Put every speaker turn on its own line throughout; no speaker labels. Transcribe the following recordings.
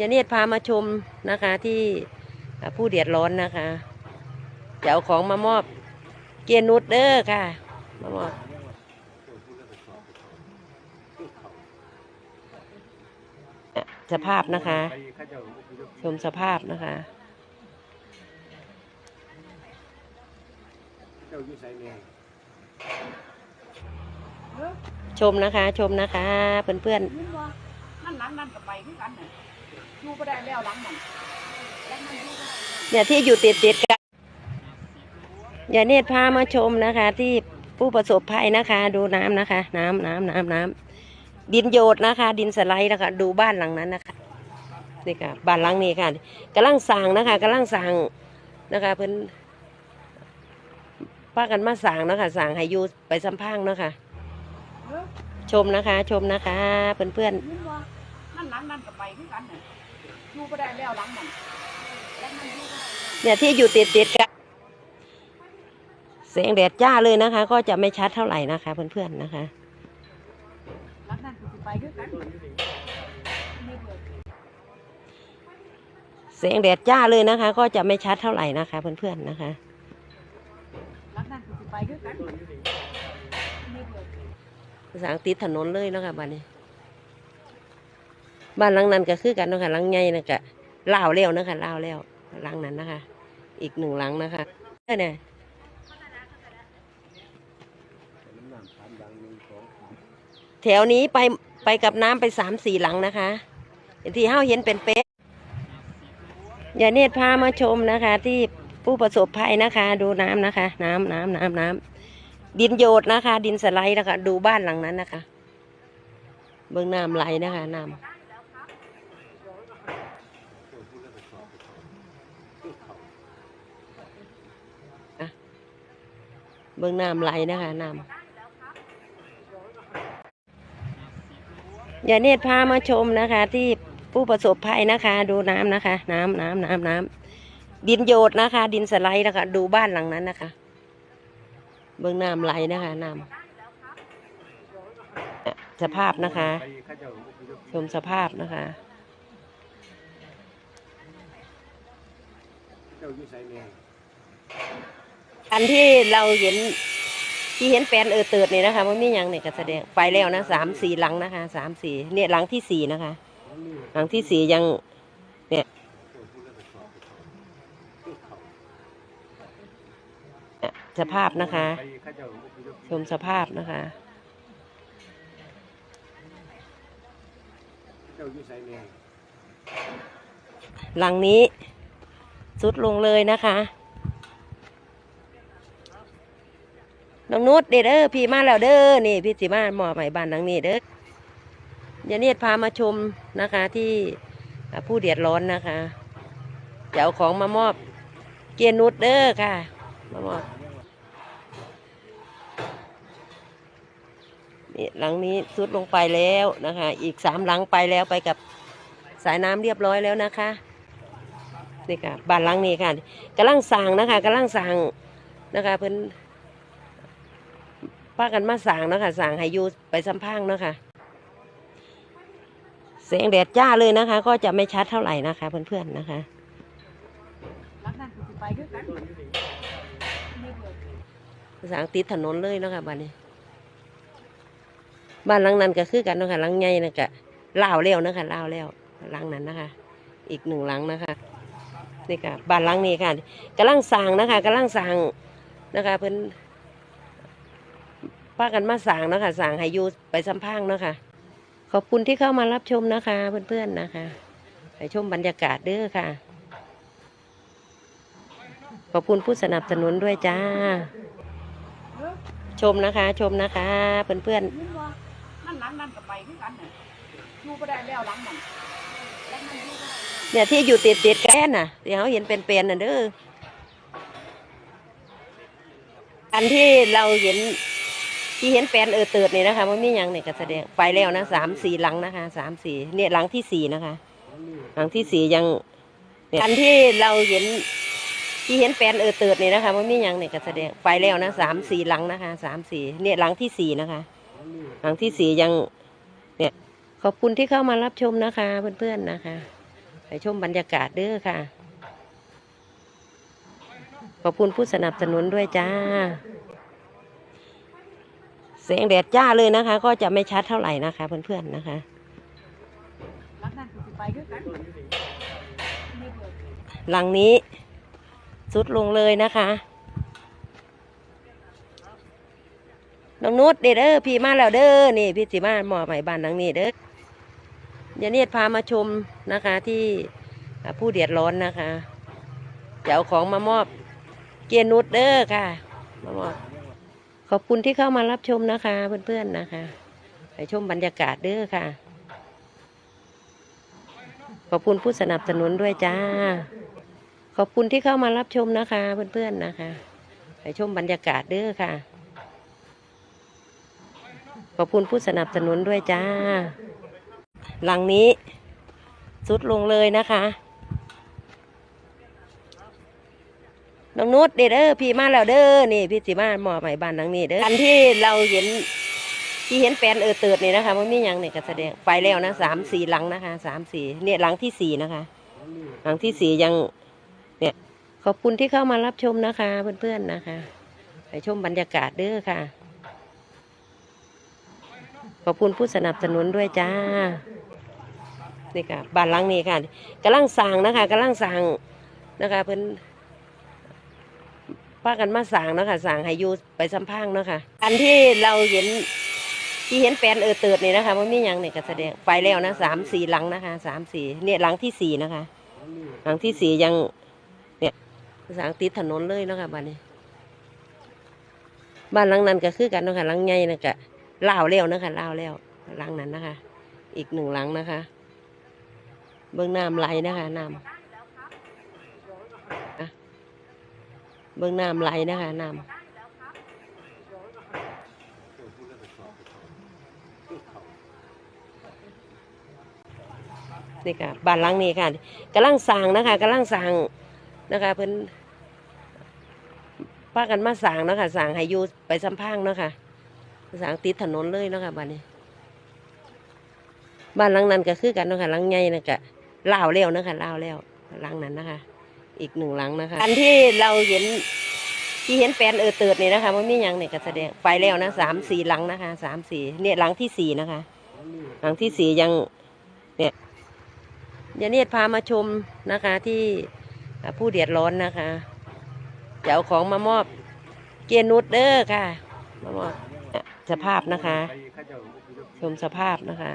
ยาเนตพามาชมนะคะที่ผู้เดือดร้อนนะคะจะเอาของมามอบเกียนุดเด้อค่ะ มามอบสภาพนะคะ ชมสภาพนะคะชมนะคะ ชมนะคะ เพื่อนเพื่น
นี่ว่านั่นนั่นกับไปคือกันน่ะ อยู่บ่ได้แล้วหลังนั่นแล้วมันอยู่บ่ได้
เนี่ยที่อยู่ติดติดๆกันยาเนตรพามาชมนะคะ ที่ผู้ประสบภัยนะคะ ดูน้ำนะคะ น้ำน้ำน้ำน้ำดินโยดนะคะ ดินสไลด์นะคะ ดูบ้านหลังนั้นนะคะนี่ค่ะบ้านหลังนี้ค่ะกำลังสร้างนะคะกำลังสร้างนะคะเพิ่นพากันมาสร้างเนาะคะสร้างให้อยู่ไปสัมพังเนาะค่ะชมนะคะ ชมนะคะเพื่อนเพื่อน
นั่นหลังนั่นกับไปคือกันน่ะ อยู่บ่ได้แล้วหลังนั่นแล้วมันอยู่บ่ได้แล้ว
ๆเนี่ยที่อยู่ติดติดๆกันแสงแดดจ้าเลยนะคะ ก็จะไม่ชัดเท่าไหร่นะคะ เพื่อนๆนะคะ
หลังนั่นก็สิไปคือกันนี่เบิด
แสงแดดจ้าเลยนะคะ ก็จะไม่ชัดเท่าไหร่นะคะ เพื่อนๆนะคะ
หลังนั่นก็สิไปคือกันนี่เบิด
สางติดถนนเลยเนาะคะบ้านนี้ บ้านหลังนั้นก็คือกันเนาะคะหลังใหญ่นะกะลาวแล้วนะคะลาวแล้วหลังนั้นนะคะ อีกหนึ่งหลังนะคะเนี่ย
น้ำน้ำสามดังหนึ่งสองสาม
แถวนี้ไปไปกับน้ำไปสามสี่หลังนะคะที่เฮาเห็นเป็นเป๊ะอย่าเนตรพามาชมนะคะ ที่ผู้ประสบภัยนะคะ ดูน้ำนะคะ น้ำน้ำน้ำน้ำดินโยดนะคะ ดินสไลด์นะคะ ดูบ้านหลังนั้นนะคะ เบื้องน้ำไหลนะคะน้ำ เบื้องน้ำไหลนะคะน้ำอย่าเนตรพามาชมนะคะ ที่ผู้ประสบภัยนะคะ ดูน้ำนะคะ น้ำน้ำน้ำน้ำดินโยดนะคะ ดินสไลด์นะคะ ดูบ้านหลังนั้นนะคะ เบื้องน้ำไหลนะคะน้ำสภาพนะคะ ชมสภาพนะคะ
เจ้าอยู่ไสแม่
อันที่เราเห็นที่เห็นแปลนเออเติดนี่นะคะมันมีอย่างเนี่ยก็แสดงไปแล้วนะสามสี่หลังนะคะสามสี่เนี่ยหลังที่สี่นะคะ หลังที่สี่ยัง
เจ้าผู้รับผิดชอบเขา
อะสภาพนะคะ ชมสภาพนะคะหลังนี้สุดลงเลยนะคะ น้องนุชเด้อเด้อพี่มาแล้วเด้อนี่พี่สิมาหมอใหม่บ้านหลังนี้เด้อยาเนตรพามาชมนะคะที่ผู้เดือดร้อนนะคะจะเอาของมามอบเกียร์นุชเด้อค่ะ มามอบนี่หลังนี้สุดลงไปแล้วนะคะ อีกสามหลังไปแล้วไปกับสายน้ำเรียบร้อยแล้วนะคะนี่ค่ะบ้านหลังนี้ค่ะกำลังสร้างนะคะกำลังสร้างนะคะเพิ่น พากันมาสร้างเนาะคะสร้างให้อยู่ไปสัมพังเนาะค่ะแสงแดดจ้าเลยนะคะ ก็จะไม่ชัดเท่าไหร่นะคะ เพื่อนๆนะคะ
หลังนั่นก็สิไปคือกันนี่เบิด
สางติดถนนเลยเนาะค่ะบ้านนี้ บ้านหลังนั้นก็คือกันเนาะค่ะหลังใหญ่นะกะลาวแล้วเนาะคะลาวแล้วหลังนั้นนะคะ อีกหนึ่งหลังนะคะนี่ค่ะบ้านหลังนี้ค่ะกำลังสร้างนะคะกำลังสร้างนะคะเพิ่น พากันมาสร้างเนาะคะสร้างให้อยู่ไปสัมพังเนาะค่ะ ขอบคุณที่เข้ามารับชมนะคะ เพื่อนๆนะคะให้ชมบรรยากาศเด้อค่ะ ขอบคุณผู้สนับสนุนด้วยจ้า
เออ
ชมนะคะ ชมนะคะ เพื่อน
นี่ว่านั่นหลังนั่นกับไปคือกันน่ะอยู่บ่ได้แล้วหลังนั่นแล้วมันอยู่บ่ได้แล้ว
ๆเนี่ยที่อยู่ติดติดๆกันน่ะที่เขาเห็นเป็นเป็นๆน่ะเด้ออันที่เราเห็น ที่เห็นแปลนเออเติดนี่นะคะมันมีอย่างเนี่ยก็แสดงไปแล้วนะสามสี่หลังนะคะสามสี่เนี่ยหลังที่สี่นะคะ หลังที่สี่ยังเนี่ยอันที่เราเห็นที่เห็นแปลนเออเติดนี่นะคะมันมีอย่างเนี่ยก็แสดงไปแล้วนะสามสี่หลังนะคะสามสี่เนี่ยหลังที่สี่นะคะ หลังที่สี่ยังเนี่ยขอบคุณที่เข้ามารับชมนะคะ เพื่อนๆนะคะไปชมบรรยากาศเด้อค่ะ ขอบคุณผู้สนับสนุนด้วยจ้า เสียงแดดจ้าเลยนะคะ ก็จะไม่ชัดเท่าไหร่นะคะ เพื่อนๆนะคะ
หลังนี้สุ
ดลงเลยนะคะน้องนุชเด้อเด้อพี่มาแล้วเด้อนี่พี่สิมาหมอใหม่บ้านหลังนี้เด้อยาเนียดพามาชมนะคะที่ผู้เดือดร้อนนะคะจะเอาของมามอบเกียรนุชเด้อค่ะมามอบ ขอบคุณที่เข้ามารับชมนะคะ เพื่อนๆนะคะ ไปชมบรรยากาศเด้อค่ะ ขอบคุณผู้สนับสนุนด้วยจ้า ขอบคุณที่เข้ามารับชมนะคะ เพื่อนๆนะคะ ไปชมบรรยากาศเด้อค่ะ ขอบคุณผู้สนับสนุนด้วยจ้า หลังนี้สุดลงเลยนะคะ น้องนุชเด้อเด้อพี่มาแล้วเด้อนี่ พี่สิมาหมอใหม่บ้านหลังนี้เด้ออันที่เราเห็นที่เห็นแปลนเออเติดนี่นะคะมันมีอย่างเนี่ยก็แสดงไปแล้วนะสามสี่หลังนะคะสามสี่เนี่ยหลังที่สี่นะคะ หลังที่สี่ยัง เนี่ย ขอบคุณที่เข้ามารับชมนะคะ เพื่อนๆนะคะ ไปชมบรรยากาศเด้อค่ะ ขอบคุณผู้สนับสนุนด้วยจ้านี่ค่ะบ้านหลังนี้ค่ะกำลังสั่งนะคะกำลังสั่งนะคะเพิ่นพากันมาสั่งนาะคะสั่งให้อยู่ไปสัมพังเนาะค่ะ อันที่เราเห็นที่เห็นแปลนเออเติดนี่นะคะมันมีอย่างเนี่ยก็แสดงไปแล้วนะสามสี่หลังนะคะสามสี่เนี่ยหลังที่สี่นะคะ หลังที่สี่ยัง เนี่ยสางติดถนนเลยเนาะค่ะบ้านนี้ บ้านหลังนั้นก็คือกันเนาะค่ะหลังใหญ่นะก็ล่าวแล้วนะคะล่าวแล้วหลังนั้นนะคะ อีกหนึ่งหลังนะคะ เบื้องน้ำไหลนะคะน้ำอะ เบื้องน้ำไหลนะคะน้ำนี่ค่ะบ้านหลังนี้ค่ะกำลังสั่งนะคะกำลังสั่งนะคะเพิ่นพากันมาสั่งนะคะสั่งให้อยู่ไปสัมพังเนาะค่ะสั่งติดถนนเลยเนาะค่ะบ้านนี้ บ้านหลังนั้นก็คือกันเนาะค่ะหลังใหญ่นะก็ล่าวแล้วนะค่ะล่าวแล้วหลังนั้นนะคะ อีกหนึ่งหลังนะคะ อันที่เราเห็นที่เห็นแปลนเออเติดนี่นะคะมันมีอย่างเนี่ยก็แสดงไปแล้วนะสามสี่หลังนะคะสามสี่เนี่ยหลังที่สี่นะคะ หลังที่สี่ยังเนี่ยยาเนียดพามาชมนะคะที่ผู้เดือดร้อนนะคะจะเอาของมามอบเกียร์นุชเด้อค่ะมามอบอะสภาพนะคะ ชมสภาพนะคะ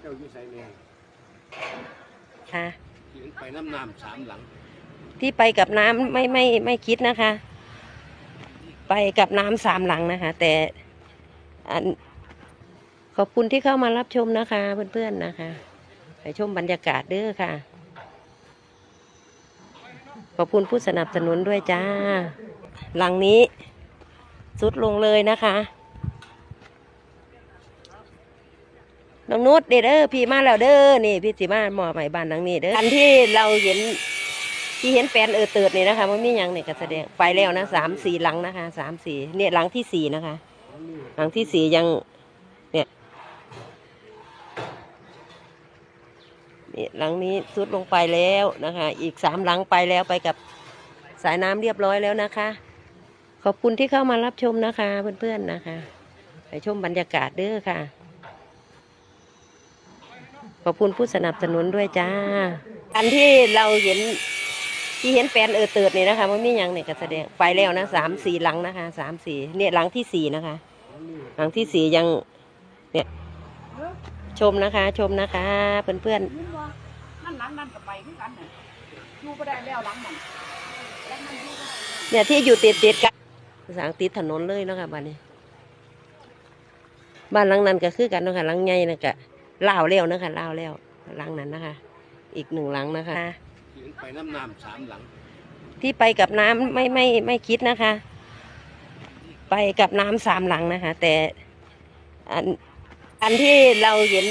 เจ้าอยู่ไสแม่
ค่ะ
เห็นไปน้ำน้ำสามหลัง
ที่ไปกับน้ำไม่ไม่ไม่คิดนะคะ ไปกับน้ำสามหลังนะคะ แต่อันขอบคุณที่เข้ามารับชมนะคะ เพื่อนๆนะคะ ไปชมบรรยากาศเด้อค่ะ ขอบคุณผู้สนับสนุนด้วยจ้า หลังนี้สุดลงเลยนะคะ น้องนุชเด้อเด้อพี่มาแล้วเด้อนี่พี่สิมาหมอใหม่บ้านหลังนี้เด้ออันที่เราเห็นที่เห็นแปลนเออเติดนี่นะคะมันมีอย่างเนี่ยก็แสดงไปแล้วนะสามสี่หลังนะคะสามสี่เนี่ยหลังที่สี่นะคะ หลังที่สี่ยังเนี่ยนี่หลังนี้สุดลงไปแล้วนะคะ อีกสามหลังไปแล้วไปกับสายน้ำเรียบร้อยแล้วนะคะ ขอบคุณที่เข้ามารับชมนะคะเพื่อนๆนะคะ ไปชมบรรยากาศเด้อค่ะ ขอบคุณผู้สนับสนุนด้วยจ้า อันที่เราเห็นที่เห็นแปลนเออเติดนี่นะคะมันมีอย่างเนี่ยก็แสดงไปแล้วนะสามสี่หลังนะคะสามสี่เนี่ยหลังที่สี่นะคะ หลังที่สี่ยังเนี่ย
เออ
ชมนะคะ ชมนะคะเพื่อน
ยินว่านั่นหลังนั้นก็ไปคือกันน่ะอยู่บ่ได้แล้วหลังนั้นหลังนั้นอยู่บ่ได้แล้ว
ๆเนี่ยที่อยู่ติดติดๆกันสางติดถนนเลยเนาะค่ะบ้านนี้ บ้านหลังนั้นก็คือกันเนาะค่ะหลังใหญ่นะก็ ล่าวแล้วเนาะค่ะล่าวแล้วหลังนั้นนะคะ อีกหนึ่งหลังนะคะ
เห็นไปน้ำน้ำสามหลัง
ที่ไปกับน้ำไม่ไม่ไม่คิดนะคะ ไปกับน้ำสามหลังนะคะ แต่อันอันที่เราเห็น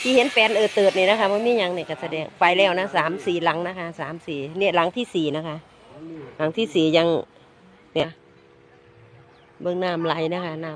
ที่เห็นแปลนเออเติดนี่นะคะมันมีอย่างเนี่ยก็แสดงไปแล้วนะสามสี่หลังนะคะสามสี่เนี่ยหลังที่สี่นะคะ หลังที่สี่ยังเนี่ยเบื้องน้ำไหลนะคะน้